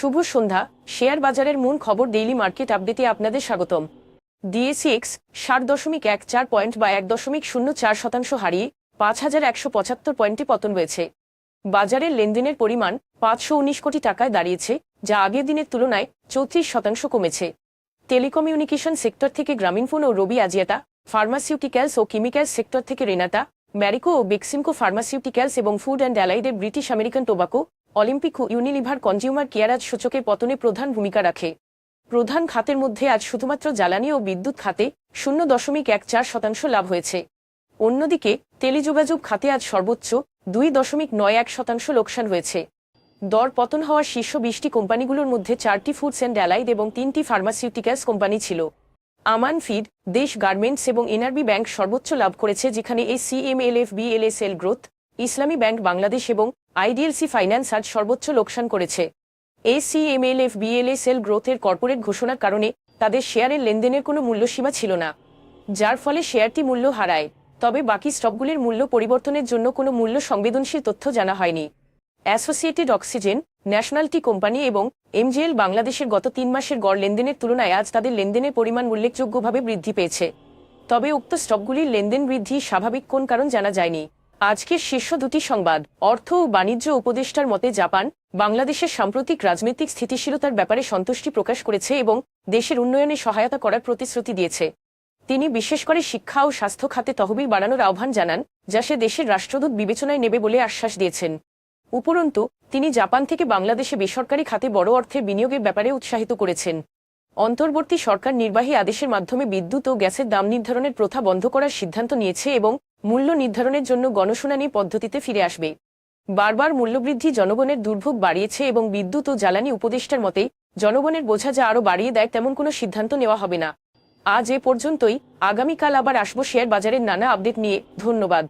শুভ সন্ধ্যা। Share বাজারের মূল খবর ডেইলি মার্কেট আপডেটে আপনাদের স্বাগতম। ডিএসিএক্স ষাট দশমিক এক চার পয়েন্ট বা এক দশমিক শূন্য চার শতাংশ হারিয়ে পাঁচ হাজার একশো পঁচাত্তর পয়েন্টে পতন হয়েছে। বাজারের লেনদেনের পরিমাণ পাঁচশো উনিশ কোটি টাকায় দাঁড়িয়েছে, যা আগের দিনের তুলনায় চৌত্রিশ শতাংশ কমেছে। টেলিকমিউনিকেশন সেক্টর থেকে গ্রামীণফোন ও রবি আজিয়াটা, ফার্মাসিউটিক্যালস ও কেমিক্যালস সেক্টর থেকে রেনাটা ম্যারিকো ও বেক্সিমকো ফার্মাসিউটিক্যালস এবং food and অ্যালাইডের British American Tobacco Olympic Unilever consumer care আজ সূচকের পতনে প্রধান ভূমিকা রাখে। প্রধান খাতের মধ্যে আজ শুধুমাত্র জ্বালানি ও বিদ্যুৎ খাতে শূন্য দশমিক এক চার শতাংশ লাভ হয়েছে। অন্যদিকে টেলিযোগাযোগ খাতে আজ সর্বোচ্চ দুই দশমিক নয় এক শতাংশ লোকসান হয়েছে। দর পতন হওয়ার শীর্ষ বিশটি কোম্পানিগুলোর মধ্যে চারটি ফুডস অ্যান্ড অ্যালাইড এবং তিনটি ফার্মাসিউটিক্যালস কোম্পানি ছিল। আমান ফিড, দেশ গার্মেন্টস এবং এনআরবি ব্যাংক সর্বোচ্চ লাভ করেছে, যেখানে এই CMLF BLSL growth, Islami bank Bangladesh এবং আইডিএলসি ফাইন্যান্স আজ সর্বোচ্চ লোকসান করেছে। এসিএমএলএফ, বিএলএ, সেল গ্রোথের কর্পোরেট ঘোষণার কারণে তাদের শেয়ারের লেনদেনের কোনো মূল্যসীমা ছিল না, যার ফলে শেয়ারটি মূল্য হারায়। তবে বাকি স্টকগুলির মূল্য পরিবর্তনের জন্য কোনো মূল্য সংবেদনশীল তথ্য জানা হয়নি। অ্যাসোসিয়েটেড অক্সিজেন ন্যাশনালটি কোম্পানি এবং এমজিএল বাংলাদেশের গত তিন মাসের গড় লেনদেনের তুলনায় আজ তাদের লেনদেনের পরিমাণ উল্লেখযোগ্যভাবে বৃদ্ধি পেয়েছে। তবে উক্ত স্টকগুলির লেনদেন বৃদ্ধি স্বাভাবিক কোন কারণ জানা যায়নি। আজকের শীর্ষ দুটি সংবাদ, অর্থ ও বাণিজ্য উপদেষ্টার মতে জাপান, বাংলাদেশের সাম্প্রতিক রাজনৈতিক স্থিতিশীলতার ব্যাপারে সন্তুষ্টি প্রকাশ করেছে এবং দেশের উন্নয়নে সহায়তা করার প্রতিশ্রুতি দিয়েছে। তিনি বিশেষ করে শিক্ষা ও স্বাস্থ্য খাতে তহবিল বাড়ানোর আহ্বান জানান, যা সে দেশের রাষ্ট্রদূত বিবেচনায় নেবে বলে আশ্বাস দিয়েছেন। উপরন্তু, তিনি জাপান থেকে বাংলাদেশে বেসরকারি খাতে বড় অর্থের বিনিয়োগের ব্যাপারে উৎসাহিত করেছেন। অন্তর্বর্তী সরকার নির্বাহী আদেশের মাধ্যমে বিদ্যুৎ ও গ্যাসের দাম নির্ধারণের প্রথা বন্ধ করার সিদ্ধান্ত নিয়েছে এবং মূল্য নির্ধারণের জন্য গণশুনানি পদ্ধতিতে ফিরে আসবে। বারবার মূল্যবৃদ্ধি জনগণের দুর্ভোগ বাড়িয়েছে এবং বিদ্যুৎ ও জ্বালানি উপদেষ্টার মতে, জনগণের বোঝা যা আরও বাড়িয়ে দেয় তেমন কোনো সিদ্ধান্ত নেওয়া হবে না। আজ এ পর্যন্তই। আগামীকাল আবার আসব শেয়ার বাজারের নানা আপডেট নিয়ে। ধন্যবাদ।